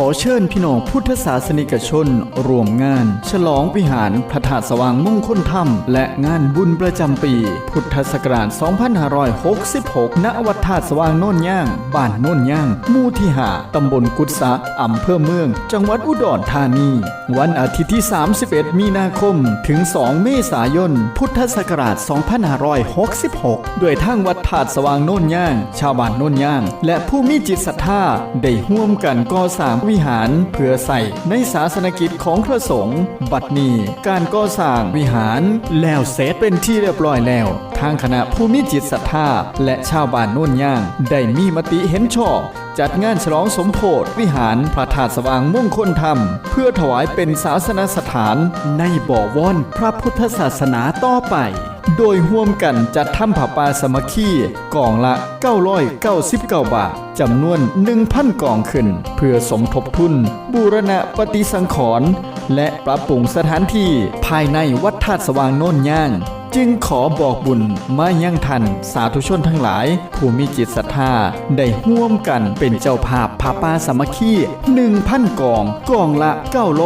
ขอเชิญพี่น้องพุทธศาสนิกชนรวมงาน ฉลองวิหารพระธาตุสว่างมงคลธรรม และงานบุญประจำปี พุทธศักราช 2566 ณ วัดธาตุสว่างโน่นย่าง บ้านโน่นย่างหมู่ที่หาตำบลกุศะอำเภอเมือง จังหวัดอุดรธานี วันอาทิตย์ที่ 31 มีนาคม ถึง 2 เมษายน พุทธศักราช 2566 ด้วยทางวัดธาตุสว่างโน่นย่าง ชาวบ้านโน่นย่าง และผู้มีจิตศรัทธาได้ร่วมกันก่อสร้างวิหารเพื่อใส่ในศาสนกิจของพระสงฆ์บัดนี้การก่อสร้างวิหารแล้วเสร็จเป็นที่เรียบร้อยแล้ว ทางคณะผู้มีจิตศรัทธาและชาวบ้านโน่นย่าง ได้มีมติเห็นชอบจัดงานฉลองสมโพธิวิหารพระธาตุสว่างมงคลธรรม เพื่อถวายเป็นศาสนสถานในบ่อว่อนพระพุทธศาสนาต่อไป โดยห่วมกันจัดทำผ้าป่าสมัคคีกล่องละ 999 บาทจำนวน 1,000 กล่องขึ้น เพื่อสมทบทุน บูรณะปฏิสังขรณ์และปรับปรุงสถานที่ภายในวัดธาตุสว่างโน่นย่าง จึงขอบอกบุญมายังทันสาธุชนทั้งหลาย ผู้มีจิตศรัทธาได้ร่วมกันเป็นเจ้าภาพพาปาสามัคคี1,000กองกองละ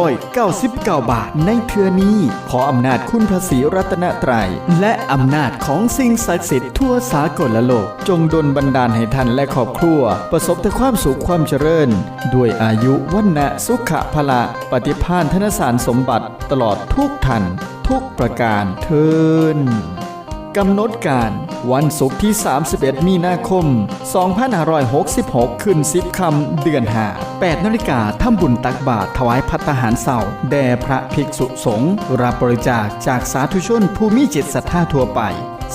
999 บาทในเทือนี้ ขออำนาจคุณพระศรีรัตนตรัย และอำนาจของสิ่งศักดิ์สิทธิ์ทั่วสากลโลก จงดลบันดาลให้ท่านและครอบครัว ประสบแต่ความสุขความเจริญ ด้วยอายุวันนะสุขะพละปฏิภาณธนสารสมบัติตลอดทุกท่าน ทุกประการเทินกำหนดการวันศุกร์ที่ 31 มีนาคม 2566 ขึ้น10คำ เดือนหา8นาฬิกาทำบุญตักบาตรถวายพัตหารเสาร์แด่พระภิกษุสงฆ์รับบริจาคจากสาธุชนผู้มีจิตศรัทธาทั่วไป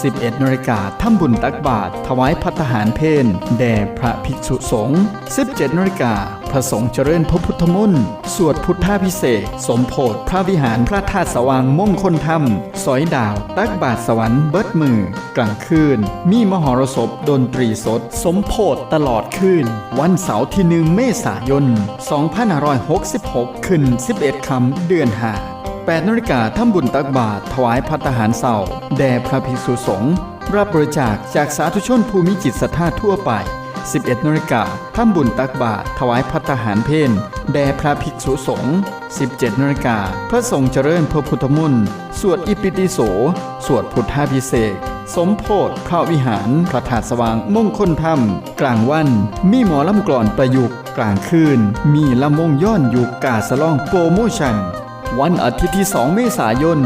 11นาฬิกาทำบุญตักบาตรถวายพัตตาหารเพนแด่พระภิกษุสงฆ์ 17นาฬิกาพระสงฆ์เจริญพระพุทธมนต์สวดพุทธาพิเศษสมโพธิพระวิหารพระธาตุสว่างมงคลธรรม สอยดาว ตักบาทสวรรค์เบิดมือ กลางคืน มีมหรสพดนตรีสด สมโพธิตลอดคืน วันเสาร์ที่หนึ่งเมษายน 2566 ขึ้น 11คำเดือนหา 8นาฬิกาทำบุญตักบาตรถวายพัตหารเสาแด่พระภิกษุสงฆ์รับบริจาคจากสาธุชนผู้มีจิตศรัทธาทั่วไป 11นาฬิกาทำบุญตักบาตรถวายพัตหารเพนแด่พระภิกษุสงฆ์17นาฬิกาพระสงฆ์เจริญพระพุทธมนต์สวดอิปิติโส สวดพุทธาพิเศษกสมโพธิพระวิหาร พระธาตุสว่างมงคลธรรม กลางวัน มีหมอลำกลอนประยุกต์ กลางคืน มีลำวงย้อนยุคกาสะล่องโปรโมชั่น วันอาทิตย์ที่ 2 เมษายน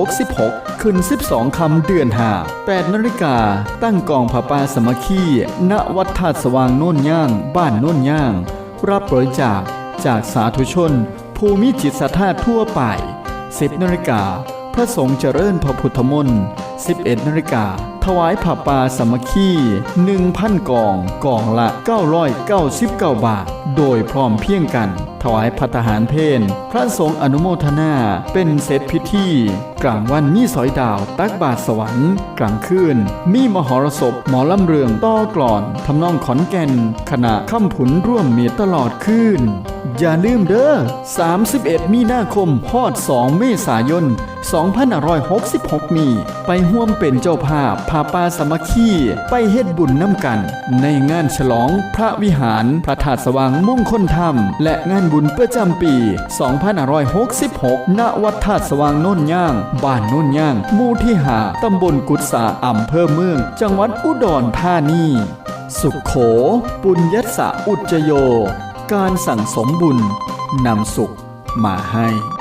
2566ขึ้น12 คำเดือนหา8นาฬิกา ตั้งกองผาป่าสมัคคีณวัดธาตุสว่างโน่นย่าง บ้านโน่นย่าง รับบริจาคจากสาธุชน ภูมิจิตศรัทธาทั่วไป 10นาฬิกา พระสงฆ์เจริญพระพุทธมนต์11นาฬิกา ถวายผ้าป่าสมัคคี1,000กอง กองละ 999 บาท โดยพร้อมเพียงกัน ถวายพัตหารเพนพระสงฆ์อนุโมทนาเป็นเสร็จพิธีกลางวันมีสอยดาว ตักบาทสวรรค์กลางคืนมีมหรสพหมอลำเรืองต้อกลอนทำนองขอนแก่นขณะค่ำผุนร่วมเมียตลอดคืน อย่าลืมเด้อ 31 มีนาคมฮอด 2 เมษายน 2566 นี้ ไปห่วมเป็นเจ้าภาพพาปาสมัคคีไปเฮ็ดบุญน้ำกัน ในงานฉลองพระวิหาร พระธาตุสว่างมงคลธรรม และงานบุญประจำปี 2566 ณ วัดธาตุสว่างโน่นย่างบ้านโน่นย่างหมู่ที่หาตำบลกุศาอำเภอเมือง จังหวัดอุดรธานี สุขโข ปุญยัสสะอุจจโย การสั่งสมบุญนำสุขมาให้